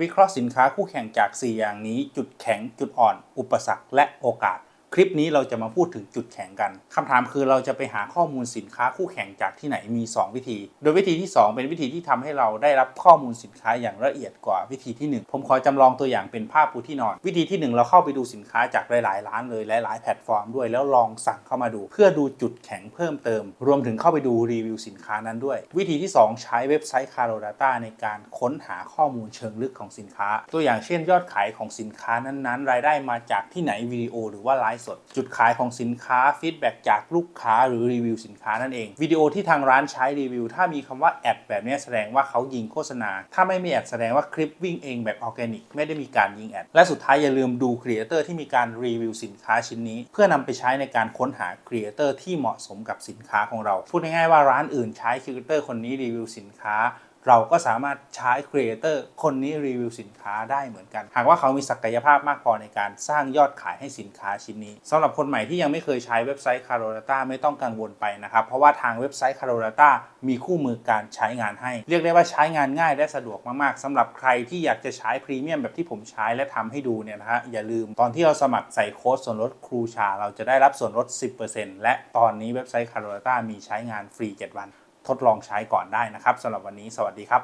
วิเคราะห์สินค้าคู่แข่งจาก 4 อย่างนี้ จุดแข็ง จุดอ่อน อุปสรรค และโอกาส คลิปนี้เราจะมาพูดถึงจุดแข็งกันคำถามคือเราจะไปหาข้อมูลสินค้าคู่แข่งจากที่ไหนมี 2 วิธี โดยวิธีที่ 2 เป็นวิธีที่ทำให้เราได้รับข้อมูลสินค้าอย่างละเอียดกว่าวิธีที่ 1 ผมขอจำลองตัวอย่างเป็นภาพปูที่นอน วิธีที่ 1 เราเข้าไปดูสินค้าจากหลาย ๆ ร้านเลยหลาย ๆ แพลตฟอร์มด้วยแล้วลองสั่งเข้ามาดู เพื่อดูจุดแข็งเพิ่มเติม รวมถึงเข้าไปดูรีวิวสินค้านั้นด้วย วิธีที่ 2 ใช้เว็บไซต์ Caro Data ในการค้นหาข้อมูลเชิงลึกของสินค้า ตัวอย่างเช่น ยอดขายของสินค้านั้น ๆ รายได้มาจากที่ไหนวิดีโอ หรือว่าไลฟ์สด จุดขายของสินค้าฟีดแบ็จากลูกค้าหรือรีวิวสินค้านั่นเองวิดีโอที่ทางร้านใช้รีวิว ถ้ามีคำว่าแอดแบบนี้แสดงว่าเขายิงโฆษณา ถ้าไม่มีแอดแสดงว่าคลิปวิ่งเองแบบออร์แกนิกไม่ได้มีการยิงแอดและสุดท้ายอย่าลืมดูครีเอเตอร์ที่มีการรีวิวสินค้าชิ้นนี้ เพื่อนำไปใช้ในการค้นหาครีเอเตอร์ที่เหมาะสมกับสินค้าของเรา พูดง่ายๆว่าร้านอื่นใช้ครีเอเตอร์คนนี้รีวิวสินค้า เราก็สามารถใช้ครีเอเตอร์คนนี้รีวิวสินค้าได้เหมือนกัน หากว่าเขามีศักยภาพมากพอในการสร้างยอดขายให้สินค้าชิ้นนี้สำหรับคนใหม่ที่ยังไม่เคยใช้เว็บไซต์ Caro Data ไม่ต้องกังวลไปนะครับ เพราะว่าทางเว็บไซต์ Caro Data มีคู่มือการใช้งานให้ เรียกได้ว่าใช้งานง่ายและสะดวกมากๆสำหรับใครที่อยากจะใช้พรีเมียมแบบที่ผมใช้และทำให้ดูเนี่ยนะฮะอย่าลืมตอนที่เราสมัครใส่โค้ดส่วนลดครูชา เราจะได้รับส่วนลด 10%และตอนนี้เว็บไซต์ Caro Data มีใช้งานฟรี 7 วัน ทดลองใช้ก่อนได้นะครับสำหรับวันนี้สวัสดีครับ